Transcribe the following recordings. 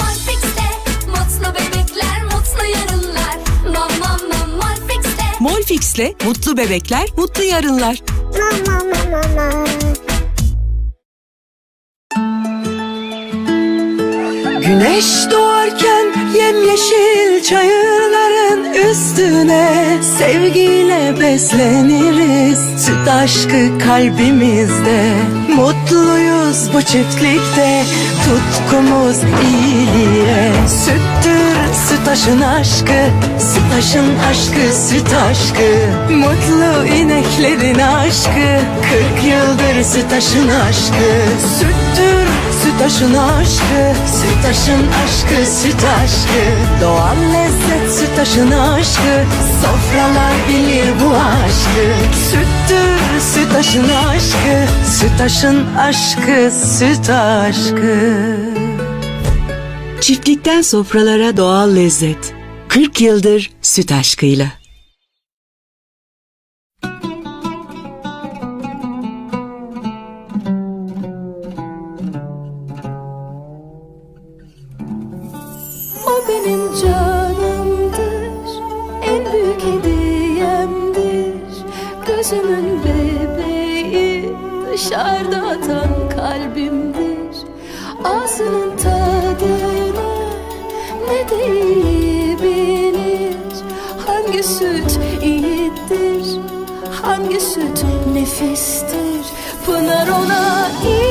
Fixte Mutlu bebekler mutlu yarınlar Mama mama fixte Molfix'le mutlu bebekler, mutlu yarınlar. Mama mama mama. Güneş doğarken yemyeşil çayırların üstüne Sevgiyle besleniriz. Süt aşkı kalbimizde. Mutluyuz bu çiftlikte. Tutkumuz iyiliğe. Süttür sütaşın aşkı. Sütaşın aşkı süt aşkı. Mutlu ineklerin aşkı. Kırk yıldır sütaşın aşkı. Süttür Sütaşın aşkı, sütaşın aşkı, süt aşkı. Doğal sütaşın aşkı Sofralar bilir bu aşkı. Süttür sütaşın aşkı Sütaşın aşkı, süt aşkı. Çiftlikten sofralara doğal lezzet. 40 yıldır süt aşkıyla dışarıda atan kalbimdir. Ağzının tadını ne de iyi bilir. Hangi süt iyidir, hangi süt nefistir. Pınar ona iyi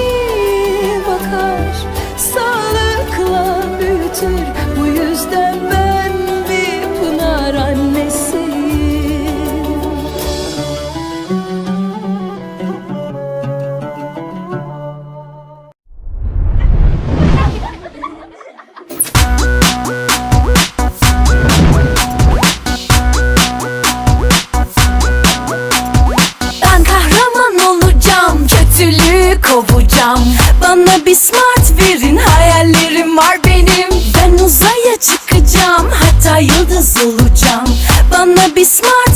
kovacağım. Bana bir smart verin, hayallerim var benim. Ben uzaya çıkacağım, hatta yıldız olacağım. Bana bir smart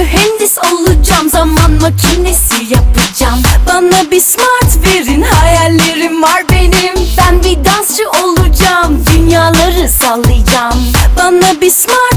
mühendis olacağım. Zaman makinesi yapacağım. Bana bir smart verin hayallerim var benim. Ben bir dansçı olacağım. Dünyaları sallayacağım. Bana bir smart